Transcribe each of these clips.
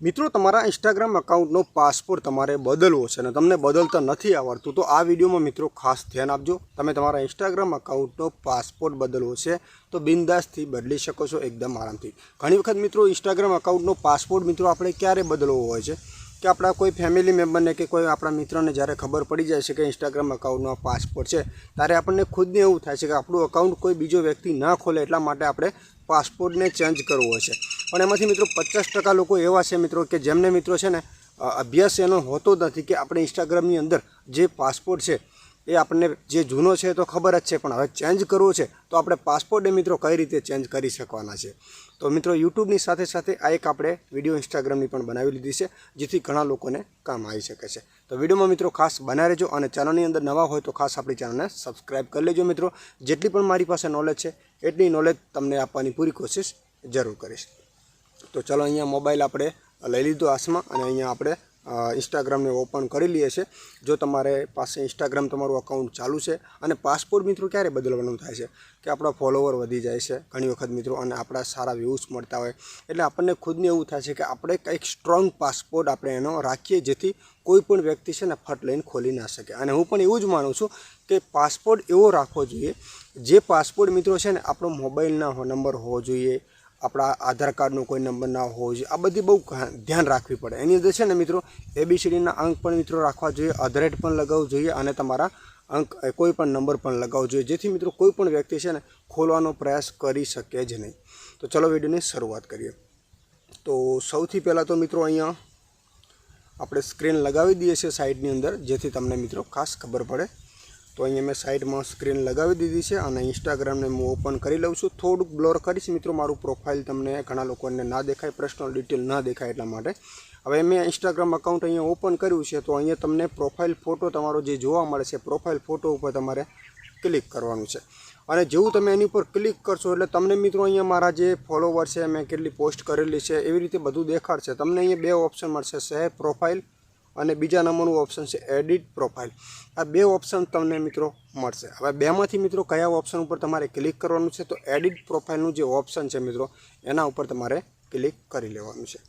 મિત્રો, તમારા Instagram અકાઉન્ટનો passport તમારે બદલવો છે અને તમને બદલતા નથી આવડતું, તો આ વિડીયોમાં મિત્રો ખાસ ધ્યાન આપજો. તમે તમારા ઇન્સ્ટાગ્રામ અકાઉન્ટનો પાસપોર્ટ બદલવો છે, તો બિંદાસથી બદલી શકો છો એકદમ આરામથી. ઘણી વખત મિત્રો ઇન્સ્ટાગ્રામ એકાઉન્ટનો પાસપોર્ટ મિત્રો આપણે ક્યારે બદલવો હોય છે? કે આપણા કોઈ ફેમિલી મેમ્બરને કે કોઈ આપણા મિત્રને જ્યારે ખબર પડી જાય છે કે ઇન્સ્ટાગ્રામ એકાઉન્ટનો પાસપોર્ટ છે, ત્યારે આપણને ખુદને એવું થાય છે કે આપણું અકાઉન્ટ કોઈ બીજો વ્યક્તિ ના ખોલે, એટલા માટે આપણે પાસપોર્ટને ચેન્જ કરવો છે. પણ એમાંથી મિત્રો પચાસ ટકા લોકો એવા છે મિત્રો કે જેમને મિત્રો છે ને અભ્યાસ એનો હોતો નથી કે આપણે ઇન્સ્ટાગ્રામની અંદર જે પાસપોર્ટ છે એ આપણને જે જૂનો છે તો ખબર જ છે, પણ હવે ચેન્જ કરવો છે તો આપણે પાસપોર્ટને મિત્રો કઈ રીતે ચેન્જ કરી શકવાના છે? તો મિત્રો યુટ્યુબની સાથે સાથે આ એક આપણે વીડિયો ઇન્સ્ટાગ્રામની પણ બનાવી લીધી છે, જેથી ઘણા લોકોને કામ આવી શકે છે. તો વિડીયોમાં મિત્રો ખાસ બનાવી રહેજો અને ચેનલની અંદર નવા હોય તો ખાસ આપણી ચેનલને સબસ્ક્રાઈબ કરી લેજો મિત્રો. જેટલી પણ મારી પાસે નોલેજ છે, એટલી નોલેજ તમને આપવાની પૂરી કોશિશ જરૂર કરીશ. તો ચાલો અહીંયા મોબાઈલ આપણે લઈ લીધો હાથમાં અને અહીંયા આપણે ઇન્સ્ટાગ્રામને ઓપન કરી લઈએ છીએ. જો તમારે પાસે ઇન્સ્ટાગ્રામ તમારું અકાઉન્ટ ચાલુ છે અને પાસપોર્ટ મિત્રો ક્યારે બદલવાનું થાય છે? કે આપણા ફોલોવર વધી જાય છે ઘણી વખત મિત્રો અને આપણા સારા વ્યૂઝ મળતા હોય. એટલે આપણને ખુદને એવું થાય છે કે આપણે કંઈક સ્ટ્રોંગ પાસપોર્ટ આપણે એનો રાખીએ જેથી કોઈ પણ વ્યક્તિ છે ને ફટ લઈને ખોલી ના શકે. અને હું પણ એવું જ માનું છું કે પાસપોર્ટ એવો રાખવો જોઈએ. જે પાસપોર્ટ મિત્રો છે ને આપણો મોબાઈલના નંબર હોવો જોઈએ આપણા આધાર કાર્ડનો કોઈ નંબર ના હોવો જોઈએ. આ બધી બહુ ધ્યાન રાખવી પડે. એની અંદર છે ને મિત્રો એબીસીડીના અંક પણ મિત્રો રાખવા જોઈએ, અધરેટ પણ લગાવવું જોઈએ અને તમારા અંક કોઈ પણ નંબર પણ લગાવવો જોઈએ. જેથી મિત્રો કોઈ પણ વ્યક્તિ છે ને ખોલવાનો પ્રયાસ કરી શકે જ નહીં. તો ચલો વિડીયોની શરૂઆત કરીએ. તો સૌથી પહેલાં તો મિત્રો અહીંયા આપણે સ્ક્રીન લગાવી દઈએ છીએ સાઈડની અંદર, જેથી તમને મિત્રો ખાસ ખબર પડે. તો અહીંયા મેં સાઈડમાં સ્ક્રીન લગાવી દીધી છે અને ઇન્સ્ટાગ્રામને હું ઓપન કરી લઉં છું. થોડુંક બ્લોર કરીશ. મિત્રો, મારું પ્રોફાઇલ તમને ઘણા લોકોને ના દેખાય પર્સનલ ડિટેલ ના દેખાય એટલા માટે. હવે મેં ઇન્સ્ટાગ્રામ અકાઉન્ટ અહીંયા ઓપન કર્યું છે, તો અહીંયા તમને પ્રોફાઇલ ફોટો તમારો જે જોવા મળે છે પ્રોફાઇલ ફોટો ઉપર તમારે ક્લિક કરવાનું છે. અને જેવું તમે એની ઉપર ક્લિક કરશો, એટલે તમને મિત્રો અહીંયા મારા જે ફોલોવર છે, મેં કેટલી પોસ્ટ કરેલી છે, એવી રીતે બધું દેખાડશે. તમને અહીંયા બે ઓપ્શન મળશે શેર પ્રોફાઇલ અને બીજા નંબરનું ઓપ્શન છે એડિટ પ્રોફાઇલ આ બે ઓપ્શન તમને મિત્રો મળશે. હવે બેમાંથી મિત્રો કયા ઓપ્શન ઉપર તમારે ક્લિક કરવાનું છે, તો એડિટ પ્રોફાઇલનું જે ઓપ્શન છે મિત્રો, એના ઉપર તમારે ક્લિક કરી લેવાનું છે.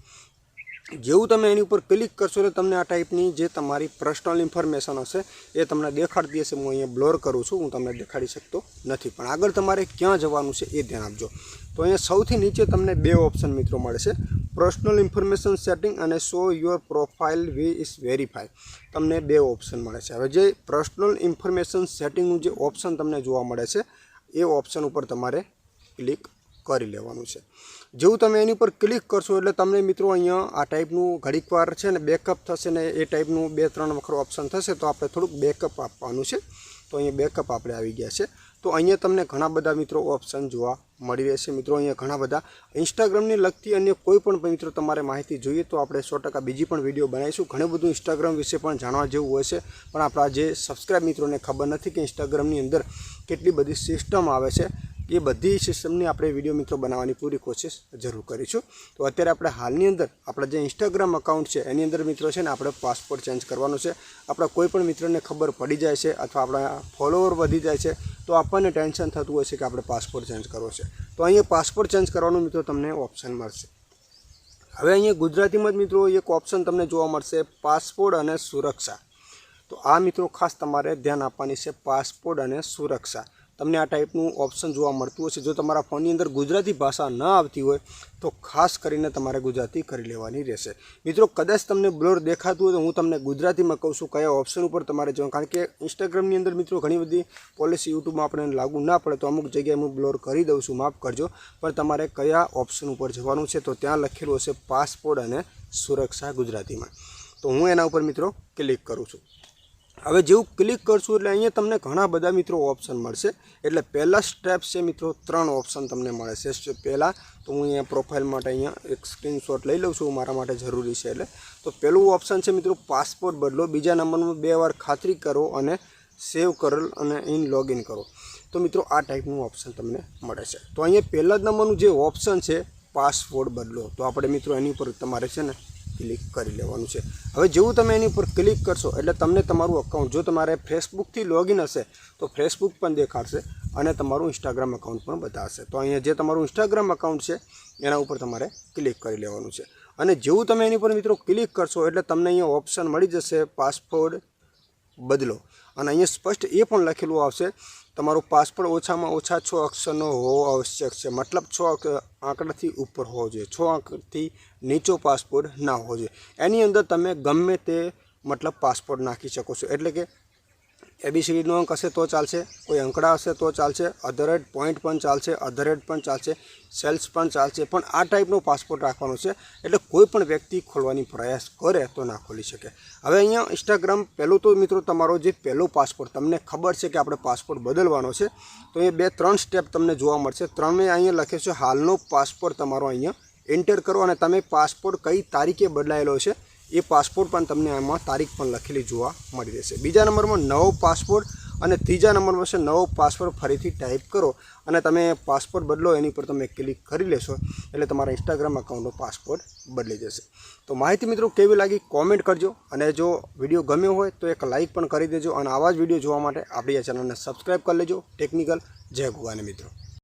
જેવું તમે એની ઉપર ક્લિક કરશો, એટલે તમને આ ટાઈપની જે તમારી પર્સનલ ઇન્ફોર્મેશન હશે, એ તમને દેખાડતી હશે. હું અહીંયા બ્લોર કરું છું, હું તમને દેખાડી શકતો નથી. પણ આગળ તમારે ક્યાં જવાનું છે એ ધ્યાન આપજો. તો અહીંયા સૌથી નીચે તમને બે ઓપ્શન મિત્રો મળે છે પર્સનલ ઇન્ફોર્મેશન સેટિંગ અને show your profile we is verify તમને બે ઓપ્શન મળે છે. હવે જે પર્સનલ ઇન્ફોર્મેશન સેટિંગનું જે ઓપ્શન તમને જોવા મળે છે, એ ઓપ્શન ઉપર તમારે ક્લિક કરી લેવાનું છે. જેવું તમે એની ઉપર ક્લિક કરશો એટલે તમને મિત્રો અહીંયા આ ટાઈપનું ઘડીક વાર છે ને બેકઅપ થશે ને એ ટાઈપનું બે, ત્રણ વખત ઓપ્શન થશે તો આપણે થોડુંક બેકઅપ આપવાનું છે. તો અહીંયા બેકઅપ આપણે આવી ગયા છે. તો અહીંયા તમને ઘણા બધા મિત્રો ઓપ્શન જોવા મળી રહેશે. મિત્રો, અહીંયા ઘણા બધા ઇન્સ્ટાગ્રામને લગતી અન્ય કોઈ પણ મિત્રો તમારે માહિતી જોઈએ તો આપણે સો ટકા બીજી પણ વીડિયો બનાવીશું. ઘણું બધું ઇન્સ્ટાગ્રામ વિશે પણ જાણવા જેવું હોય છે. પણ આપણા જે સબસ્ક્રાઇબ મિત્રોને ખબર નથી કે ઇન્સ્ટાગ્રામની અંદર કેટલી બધી સિસ્ટમ આવે છે. એ બધી સિસ્ટમની આપણે વીડિયો મિત્રો બનાવવાની પૂરી કોશિશ જરૂર કરીશું. તો અત્યારે આપણે હાલની અંદર આપણા જે ઇન્સ્ટાગ્રામ અકાઉન્ટ છે, એની અંદર મિત્રો છે ને આપણે પાસપોર્ટ ચેન્જ કરવાનો છે. આપણા કોઈ પણ મિત્રને ખબર પડી જાય છે અથવા આપણા ફોલોવર વધી જાય છે, તો આપણને ટેન્શન થતું હોય છે કે આપણે પાસપોર્ટ ચેન્જ કરવો છે. તો અહીંયા પાસપોર્ટ ચેન્જ કરવાનું મિત્રો તમને ઓપ્શન મળશે. હવે અહીંયા ગુજરાતીમાં જ મિત્રો એક ઓપ્શન તમને જોવા મળશે પાસપોર્ટ અને સુરક્ષા. તો આ મિત્રો ખાસ તમારે ધ્યાન આપવાની છે પાસપોર્ટ અને સુરક્ષા. તમને આ ટાઈપનું ઓપ્શન જોવા મળતું હશે. જો તમારા ફોનની અંદર ગુજરાતી ભાષા ન આવતી હોય, તો ખાસ કરીને તમારે ગુજરાતી કરી લેવાની રહેશે. મિત્રો, કદાચ તમને બ્લોર દેખાતું હોય તો હું તમને ગુજરાતીમાં કહું છું કયા ઓપ્શન ઉપર તમારે જવાનું. કારણ કે ઇન્સ્ટાગ્રામની અંદર મિત્રો ઘણી બધી પોલિસી યુટ્યુબમાં આપણે લાગુ ના પડે, તો અમુક જગ્યાએ હું બ્લોર કરી દઉં છું. માફ કરજો. પણ તમારે કયા ઓપ્શન ઉપર જવાનું છે તો ત્યાં લખેલું હશે પાસપોર્ટ અને સુરક્ષા ગુજરાતીમાં. તો હું એના ઉપર મિત્રો ક્લિક કરું છું. હવે જેવું ક્લિક કરશું એટલે અહીંયા તમને ઘણા બધા મિત્રો ઓપ્શન મળશે. એટલે પહેલાં સ્ટેપ છે મિત્રો, ત્રણ ઓપ્શન તમને મળે છે. પહેલાં તો હું અહીંયા પ્રોફાઇલ માટે અહીંયા એક સ્ક્રીનશોટ લઈ લઉં છું મારા માટે જરૂરી છે એટલે. તો પહેલું ઓપ્શન છે મિત્રો પાસપોર્ટ બદલો. બીજા નંબરનું બે વાર ખાતરી કરો અને સેવ કરેલ અને ઇન લોગિન કરો. તો મિત્રો આ ટાઈપનું ઓપ્શન તમને મળે છે. તો અહીંયા પહેલા જ નંબરનું જે ઓપ્શન છે પાસવર્ડ બદલો. તો આપણે મિત્રો એની ઉપર તમારે છે ને ક્લિક કરી લેવાનું છે. હવે જેવું તમે એની ઉપર ક્લિક કરશો, એટલે તમને તમારું અકાઉન્ટ જો તમારે ફેસબુકથી લોગિન હશે, તો ફેસબુક પણ દેખાડશે અને તમારું ઇન્સ્ટાગ્રામ અકાઉન્ટ પણ બતાવશે. તો અહીંયા જે તમારું ઇન્સ્ટાગ્રામ અકાઉન્ટ છે, એના ઉપર તમારે ક્લિક કરી લેવાનું છે. અને જેવું તમે એની પર મિત્રો ક્લિક કરશો, એટલે તમને અહીંયા ઓપ્શન મળી જશે પાસપોર્ટ બદલો. અને અહીંયા સ્પષ્ટ એ પણ લખેલું આવશે, તમારો પાસપોર્ટ ઓછામાં ઓછા છ અક્ષરનો હોવો આવશ્યક છે. મતલબ છ આંકડાથી ઉપર હોવો જોઈએ. છ આંકડાથી નીચો પાસપોર્ટ ના હોવો જોઈએ. એની અંદર તમે ગમે તે મતલબ પાસપોર્ટ નાખી શકો છો. એટલે કે એબીસીડીનો અંક હશે તો ચાલશે. કોઈ અંકડા હશે તો ચાલશે. અધર રેડ પોઈન્ટ પણ ચાલશે. અધર રેડ પણ ચાલશે. સેલ્સ પણ ચાલશે. પણ આ ટાઈપનો પાસપોર્ટ રાખવાનો છે. એટલે કોઈ પણ વ્યક્તિ ખોલવાની પ્રયાસ કરે તો ના ખોલી શકે. હવે અહીંયા ઇન્સ્ટાગ્રામ પહેલું તો મિત્રો તમારો જે પહેલો પાસપોર્ટ તમને ખબર છે કે આપણે પાસપોર્ટ બદલવાનો છે. તો એ બે, ત્રણ સ્ટેપ તમને જોવા મળશે. ત્રણે અહીંયા લખ્યું છે, હાલનો પાસપોર્ટ તમારો અહીંયા એન્ટર કરો. અને તમે પાસપોર્ટ કઈ તારીખે બદલાયેલો છે? એ પાસપોર્ટ પણ તમને આમાં તારીખ પણ લખેલી જોવા મળી રહેશે. બીજા નંબરમાં નવો પાસપોર્ટ અને ત્રીજા નંબરમાં છે નવો પાસપોર્ટ ફરીથી ટાઈપ કરો અને તમે પાસપોર્ટ બદલો, એની પર તમે ક્લિક કરી લેશો એટલે તમારા ઇન્સ્ટાગ્રામ અકાઉન્ટનો પાસપોર્ટ બદલી જશે. તો માહિતી મિત્રો કેવી લાગી કોમેન્ટ કરજો અને જો વીડિયો ગમ્યો હોય તો એક લાઇક પણ કરી દેજો અને આવા જ વીડિયો જોવા માટે આપણી આ ચેનલને સબસ્ક્રાઈબ કરી લેજો. ટેકનિકલ જય ભગવાન મિત્રો.